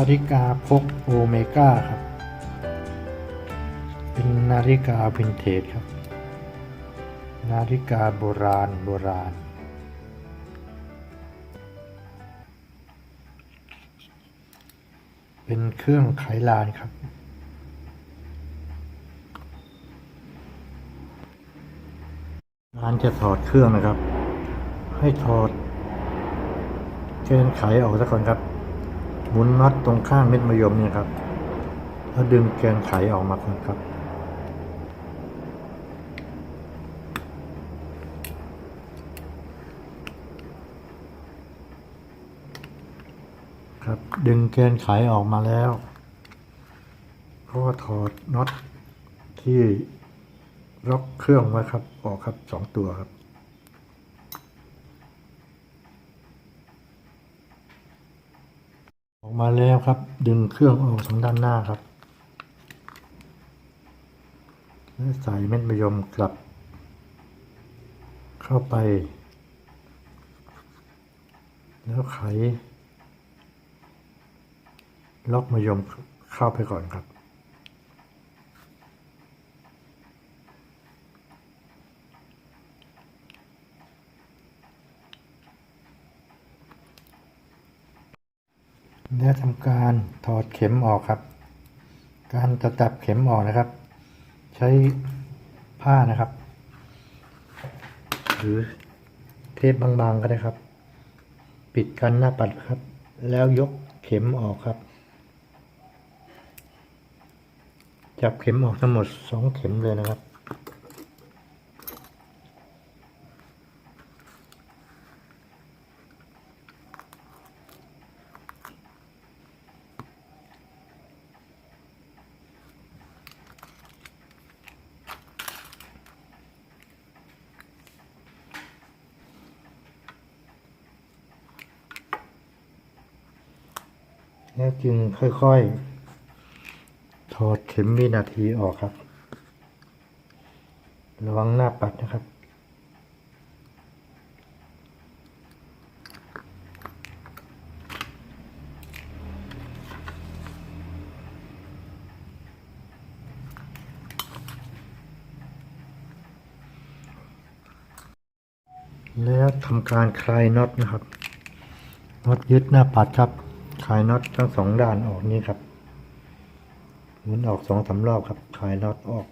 าฬิกาพกโอเมก้าครับ เป็นนาฬิกาวินเทจครับ นาฬิกาโบราณโบราณ เป็นเครื่องไขลานครับการจะถอดเครื่องนะครับ ให้ถอดเกนไขออกซะก่อนครับ หมุนน็อตตรงข้างเม็ดมะยมเนี่ยครับ แล้วดึงแกนไขออกมาก่อนครับ ครับ ดึงแกนไขออกมาแล้วก็ถอดน็อตที่ล็อกเครื่องไว้ครับออกครับสองตัวครับ ออกมาแล้วครับ ดึงเครื่องออกทางด้านหน้าครับและใส่เม็ดมะยมกลับ เข้าไป แล้วไข ล็อกมะยมเข้าไปก่อนครับ และทำการถอดเข็มออกครับ การจะตัดเข็มออกนะครับ ใช้ผ้านะครับ หรือเทปบางๆก็ได้ครับ ปิดกันหน้าปัดครับ แล้วยกเข็มออกครับ จับเข็มออกทั้งหมดสองเข็มเลยนะครับ จึงค่อยๆ ถอดเข็มวินาทีออกครับ ระวังหน้าปัดนะครับแล้วทำการคลายน็อตนะครับน็อตยึดหน้าปัดครับ ลายน็อตทั้งสองด้านออกนี้ครับหมุนออกสองสารอบครับคลายน็อตออก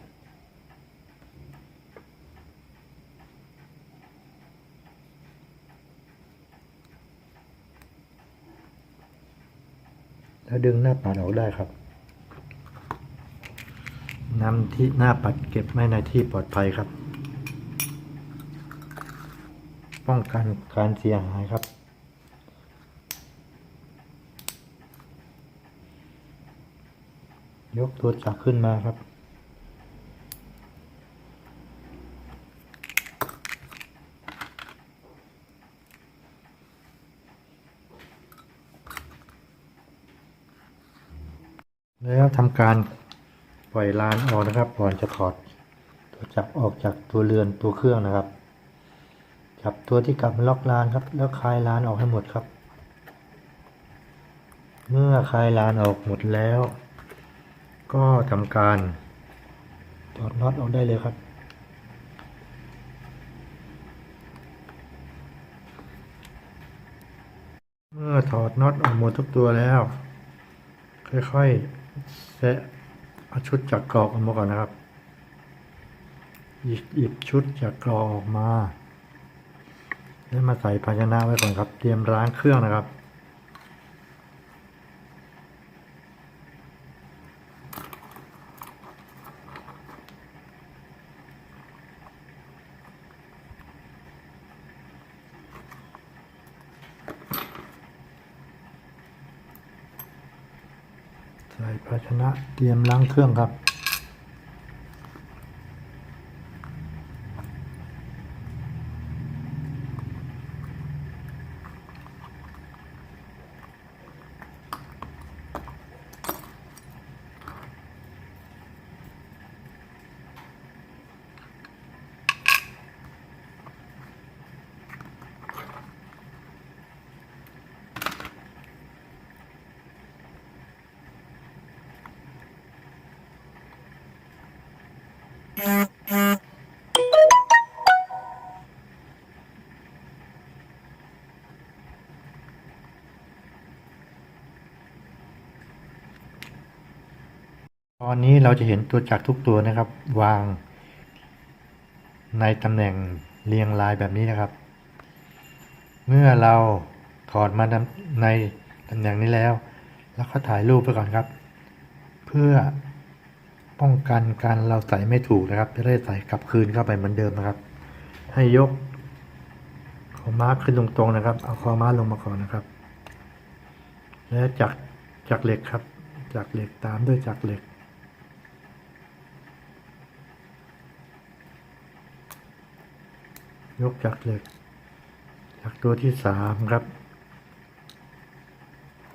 แล้วดึงหน้าปัดออกได้ครับนำที่หน้าปัดเก็บไว้ในที่ปลอดภัยครับ ป้องกันการเสียหายครับ ยกตัวจักรขึ้นมาครับ แล้วทำการปล่อยลานออกนะครับ ก่อนจะถอดตัวจักออกจากตัวเรือนตัวเครื่องนะครับ จับตัวที่กลับมาล็อกลานครับ แล้วคลายลานออกให้หมดครับ เมื่อคลายลานออกหมดแล้ว ก็ทำการถอดน็อตออกได้เลยครับ เมื่อถอดน็อตออกหมดทุกตัวแล้ว ค่อยๆแซะเอาชุดจากกรอกออกมาก่อนนะครับหยิบหยิบชุดจากกรอกออกมา แล้วมาใส่ภาชนะไว้ก่อนครับ เตรียมล้างเครื่องนะครับ ภาชนะเตรียมล้างเครื่องครับ ตอนนี้เราจะเห็นตัวจักรทุกตัวนะครับ วาง ในตำแหน่งเรียงรายแบบนี้นะครับ เมื่อเราถอดมาในตำแหน่งนี้แล้ว แล้วก็ถ่ายรูปไปก่อนครับ เพื่อ ป้องกันการเราใส่ไม่ถูกนะครับ จะได้ใส่กลับคืนเข้าไปเหมือนเดิมนะครับ ให้ยกคอม้าขึ้นตรงๆนะครับ เอาคอม้าลงมาก่อนนะครับ แล้วจักจักเหล็กครับจักเหล็กตามด้วยจักเหล็ก ยกจากเหล็ก จากตัวที่สามครับ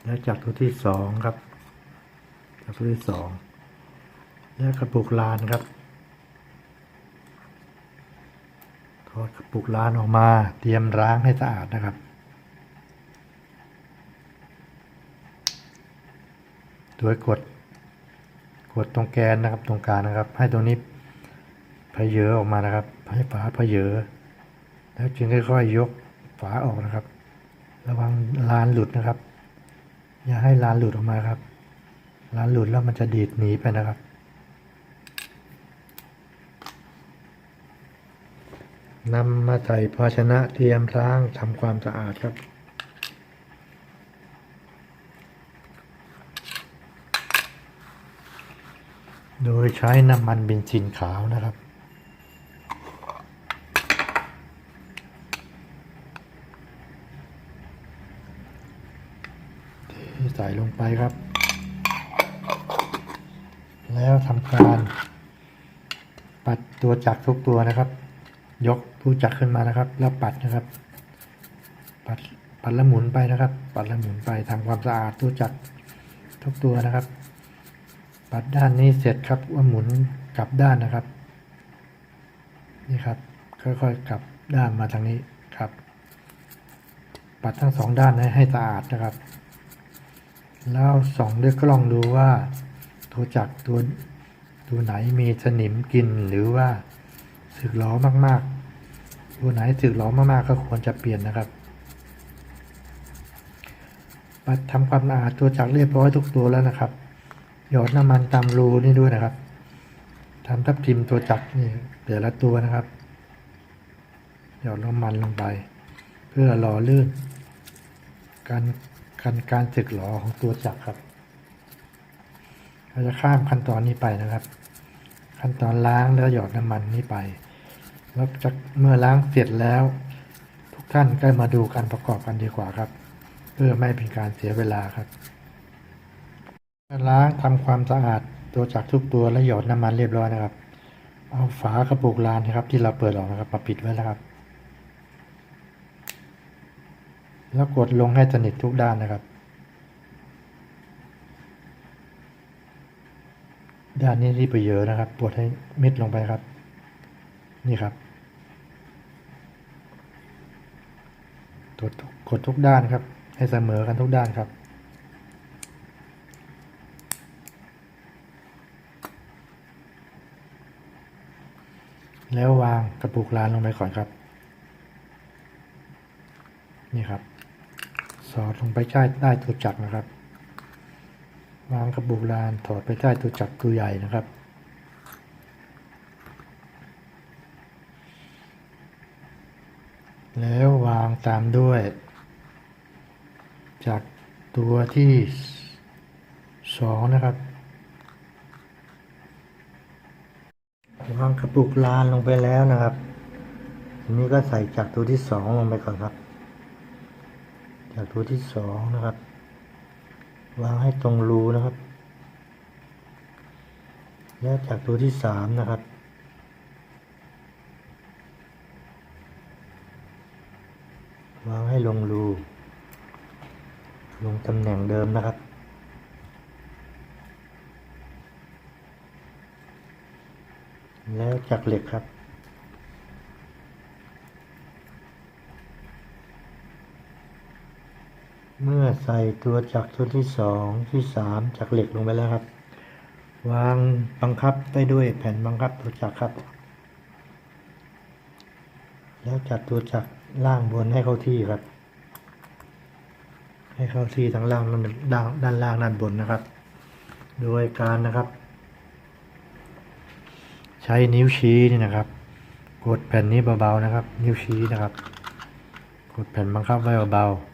และจากตัวที่สองครับ จากตัวที่สอง และกระปุกลานครับถอดกระปุกลานออกมา เตรียมล้างให้สะอาดนะครับ โดยกด กดตรงแกนนะครับตรงกลางนะครับ ให้ตัวนี้พเยอออกมานะครับ ให้ฝาพเยอ แล้วจึงค่อยๆยกฝาออกนะครับ ระวังลานหลุดนะครับ อย่าให้ลานหลุดออกมาครับลานหลุดแล้วมันจะดีดหนีไปนะครับ นำมาใส่ภาชนะเตรียมล้างทำความสะอาดครับโดยใช้น้ำมันเบนซินขาวนะครับ ที่ใส่ลงไปครับ แล้วทำการ ปัดตัวจักรทุกตัวนะครับ ยกตัวจักรขึ้นมานะครับ แล้วปัดนะครับ ปัดปัดและหมุนไปนะครับ ปัดและหมุนไปทำความสะอาดตัวจักรทุกตัวนะครับ ปัดด้านนี้เสร็จครับว่าหมุนกลับด้านนะครับนี่ครับค่อยๆกลับด้านมาทางนี้ครับ ปัดทั้งสองด้านให้ให้สะอาดนะครับ แล้วส่องด้วยกล้องดูว่าตัวจักรตัวตัวไหนมีสนิมกินหรือว่า สึกล้อมากๆตัวไหนสึกล้อมากๆก็ควรจะเปลี่ยนนะครับปัดทำความสะอาดตัวจักรเรียบร้อยทุกตัวแล้วนะครับ หยอดน้ำมันตามรูนี่ด้วยนะครับทำทับทิมตัวจักรนี่แต่ละตัวนะครับ หยอดน้ำมันลงไป เพื่อหล่อลื่น การการการสึกหลอของตัวจักรครับเราจะข้ามขั้นตอนนี้ไปนะครับ ขั้นตอนล้างแล้วหยอดน้ำมันนี้ไป แล้วจากเมื่อล้างเสร็จแล้ว ทุกท่านก็มาดูการประกอบกันดีกว่าครับ เพื่อไม่เป็นการเสียเวลาครับล้างทำความสะอาดตัวจักรทุกตัวและหยอดน้ำมันเรียบร้อยนะครับ เอาฝากระปุกลานนะครับ ที่เราเปิดออกนะครับมาปิดไว้แล้วครับ แล้วกดลงให้สนิททุกด้านนะครับ ด้านนี้ที่ไปเยอะนะครับ ปวดให้มิดลงไปครับ นี่ครับกดกดทุกด้านครับ ให้เสมอกันทุกด้านครับ แล้ววางกระปุกลานลงไปก่อนครับ นี่ครับ สอดลงไปใต้ใต้ตัวจักรนะครับ วางกระปุกลานถอดไปใต้ตัวจักรตัวใหญ่นะครับแล้ววางตามด้วย จากตัวที่สองนะครับ วางกระปุกลานลงไปแล้วนะครับทีนี้ก็ใส่จากตัวที่สองลงไปก่อนครับ จากตัวที่สองนะครับ วางให้ตรงรูนะครับแล้วจากตัวที่สามนะครับ วางให้ลงรู ลงตำแหน่งเดิมนะครับแล้วจากเหล็กครับ เมื่อใส่ตัวจักรตัวที่สองที่สามจากเหล็กลงไปแล้วครับ วางบังคับไปด้วยแผ่นบังคับตัวจักรครับ แล้วจัดตัวจักรล่างบนให้เข้าที่ครับ ให้เข้าที่ทั้งล่างด้านด้านล่างด้านบนนะครับ โดยการนะครับ ใช้นิ้วชี้นี่นะครับ กดแผ่นนี้เบาๆนะครับ นิ้วชี้นะครับ กดแผ่นบังคับไว้เบาๆ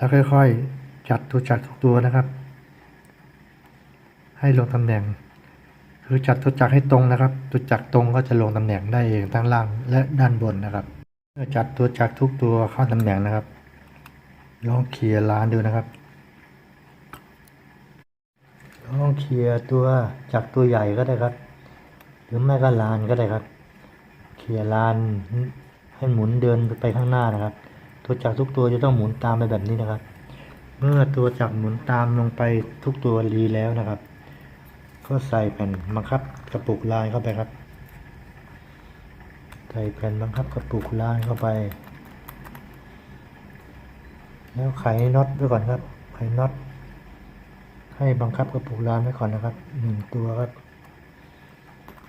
แล้วค่อยๆ จัดตัวจักรทุกตัวนะครับ ให้ลงตำแหน่ง คือจัดตัวจักรให้ตรงนะครับ ตัวจักรตรงก็จะลงตำแหน่งได้เองทั้งล่างและด้านบนนะครับเมื่อจัดตัวจักรทุกตัวเข้าตำแหน่งนะครับ ลองเคลียร์ลานดูนะครับลองเคลียร์ตัวจักรตัวใหญ่ก็ได้ครับ หรือไม่ก็ลานก็ได้ครับ เคลียร์ลานให้หมุนเดินไปข้างหน้านะครับ ตัวจักรทุกตัวจะต้องหมุนตามไปแบบนี้นะครับ เมื่อตัวจักรหมุนตามลงไปทุกตัวรีแล้วนะครับ ก็ใส่แผ่นบังคับกระปุกลานเข้าไปครับ ใส่แผ่นบังคับกระปุกลานเข้าไป แล้วไขน็อตไว้ก่อนครับ ไขน็อตให้บังคับกระปุกลานไว้ก่อนนะครับหนึ่งตัวครับ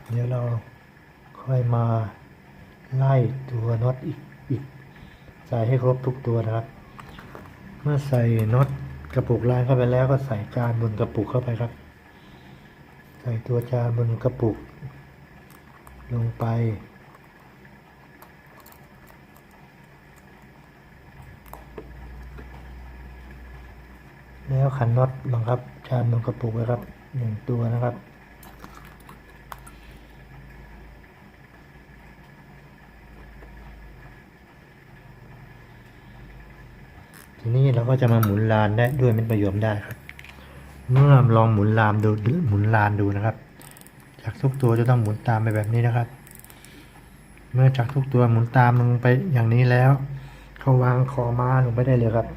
เดี๋ยวเราค่อยมาไล่ตัวน็อตอีกอีก ใส่ให้ครบทุกตัวนะครับ เมื่อใส่น็อตกระปุกลานเข้าไปแล้วก็ใส่จานบนกระปุกเข้าไปครับ ใส่ตัวจานบนกระปุก ลงไป แล้วขันน็อตบังคับจานบนกระปุกไว้ครับหนึ่งตัวนะครับ ทีนี้เราก็จะมาหมุนลานได้ด้วยเม็ดมะยมได้ครับ เมื่อลองหมุนลามดูหมุนลานดูนะครับ จากทุกตัวจะต้องหมุนตามไปแบบนี้นะครับ เมื่อจากทุกตัวหมุนตามลงไปอย่างนี้แล้วเขาวางคอม้าลงไปได้เลยครับ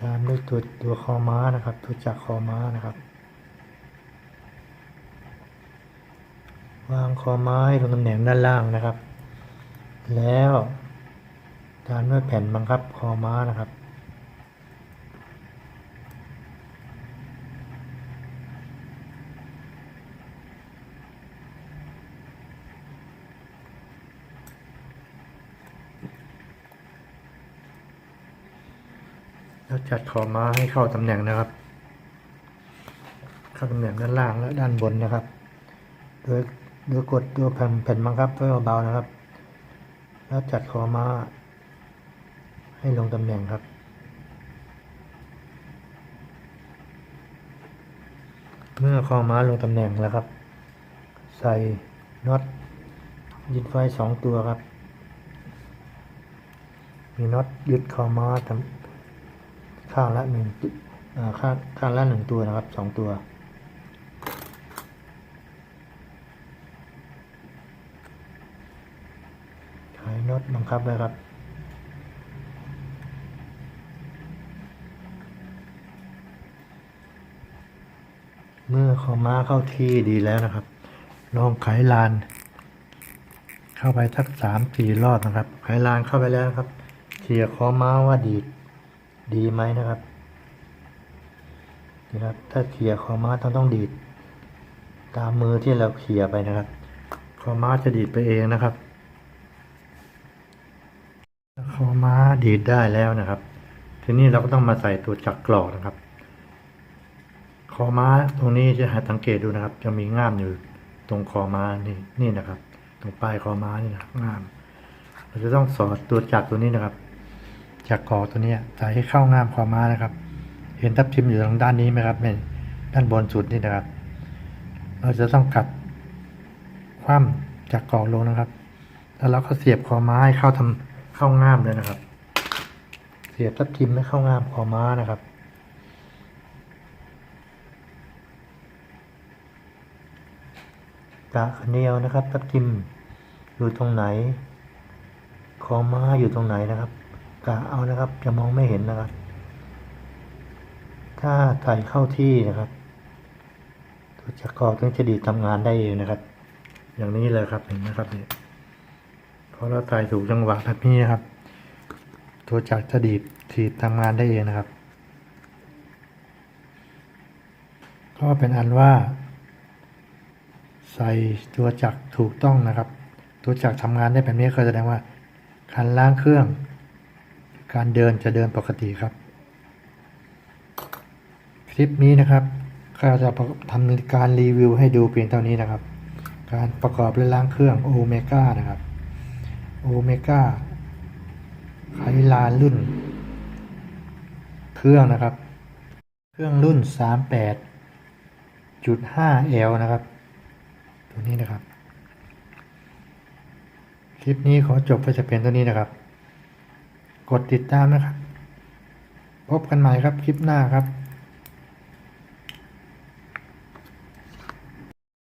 ตามด้วยตัวตัวคอม้านะครับ ตัวจักคอม้านะครับ วางคอม้าให้ลงตำแหน่งด้านล่างนะครับ แล้ว ตามด้วยแผ่นบังคับคอม้านะครับ แล้วจัดคอม้าให้เข้าตำแหน่งนะครับ เข้าตำแหน่งด้านล่างและด้านบนนะครับ โดยโดยกดตัวแผ่นแผ่นบังคับไว้เบาๆนะครับ แล้วจัดคอม้า ให้ลงตำแหน่งครับ เมื่อคอม้าลงตำแหน่งแล้วครับ ใส่น็อตยึดไว้สองตัวครับ มีน็อตยึดคอม้าทำข้างละหนึ่งค่าข้างข้างละหนึ่งตัวนะครับสองตัวไขน็อตบังคับเลยครับ เมื่อคอม้าเข้าที่ดีแล้วนะครับ ลองไขลาน เข้าไปสักสามสี่รอบนะครับ ไขลานเข้าไปแล้วครับเคลียร์คอม้าว่าดีดดีไหมนะครับนี่ครับ ถ้าเคลียร์คอม้าต้องต้องดีด ตามมือที่เราเคลียไปนะครับคอม้าจะดีดไปเองนะครับคอม้าดีดได้แล้วนะครับ ทีนี้เราก็ต้องมาใส่ตัวจักรกรอกนะครับ คอม้าตรงนี้จะหาสังเกตดูนะครับ จะมีง่ามอยู่ตรงคอม้านี่นี่นะครับ ตรงปลายคอม้านี่นะครับง่าม เราจะต้องสอดตัวจักรตัวนี้นะครับ จักรกอตัวนี้ใส่ให้เข้าง่ามคอม้านะครับ เห็นทับทิมอยู่ทางด้านนี้ไหมครับเนี่ยด้านบนสุดนี่นะครับ เราจะต้องกลับคว่ำจักรกอลงนะครับ แล้วเราก็เสียบคอม้าให้เข้าทำเข้าง่ามเลยนะครับ เสียบทับทิมให้เข้าง่ามคอม้านะครับ กะเนียวนะครับทับทิมอยู่ตรงไหน คอม้าอยู่ตรงไหนนะครับ กะเอานะครับจะมองไม่เห็นนะครับ ถ้าใส่เข้าที่นะครับตัวจักรกรองจะดีดทำงานได้เองนะครับ อย่างนี้เลยครับเห็นนะครับเนี่ยพอเราใส่ถูกจังหวะแบบนี้นะครับ ตัวจักรจะดีดถีบทำงานได้เองนะครับ ก็เป็นอันว่า ใส่ตัวจักรถูกต้องนะครับ ตัวจักรทำงานได้แบบนี้ก็แสดงว่าการล้างเครื่อง การเดินจะเดินปกติครับ คลิปนี้นะครับก็จะทำการรีวิวให้ดูเพียงเท่านี้นะครับ การประกอบและล้างเครื่องโอเมก้านะครับโอเมก้าไคลานรุ่น เครื่องนะครับ เครื่องรุ่น 38.5L นะครับ ตัวนี้นะครับ คลิปนี้ขอจบเพื่อจะเป็นตัวนี้นะครับ กดติดตามนะครับ พบกันใหม่ครับคลิปหน้าครับ